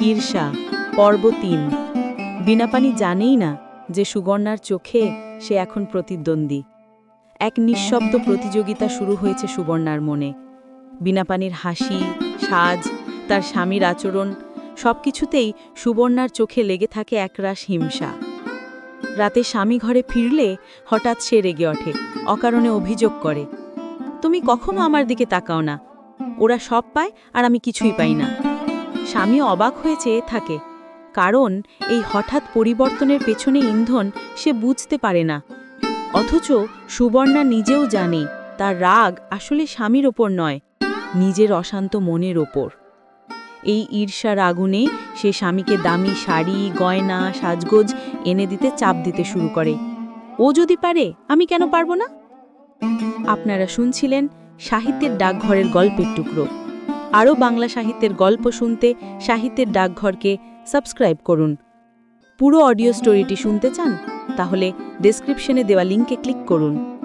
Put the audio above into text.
ঈর্ষা পর্ব তিন। বিনাপানি জানেই না যে সুবর্ণার চোখে সে এখন প্রতিদ্বন্দ্বী। এক নিঃশব্দ প্রতিযোগিতা শুরু হয়েছে সুবর্ণার মনে। বিনাপানির হাসি, সাজ, তার স্বামীর আচরণ সব কিছুতেই সুবর্ণার চোখে লেগে থাকে একরাশ হিংসা। রাতে স্বামী ঘরে ফিরলে হঠাৎ সে রেগে ওঠে, অকারণে অভিযোগ করে, তুমি কখনো আমার দিকে তাকাও না। ওরা সব পায় আর আমি কিছুই পাই না। স্বামী অবাক হয়ে চেয়ে থাকে। কারণ এই হঠাৎ পরিবর্তনের পেছনে ইন্ধন সে বুঝতে পারে না। অথচ সুবর্ণা নিজেও জানে, তার রাগ আসলে স্বামীর ওপর নয়, নিজের অশান্ত মনের ওপর। এই ঈর্ষার আগুনে সে স্বামীকে দামি শাড়ি, গয়না, সাজগোজ এনে দিতে চাপ দিতে শুরু করে। ও যদি পারে, আমি কেন পারব না? আপনারা শুনছিলেন সাহিত্যের ডাকঘরের গল্পের টুকরো। আরও বাংলা সাহিত্যের গল্প শুনতে সাহিত্যের ডাকঘরকে সাবস্ক্রাইব করুন। পুরো অডিও স্টোরিটি শুনতে চান? তাহলে ডেসক্রিপশনে দেওয়া লিঙ্কে ক্লিক করুন।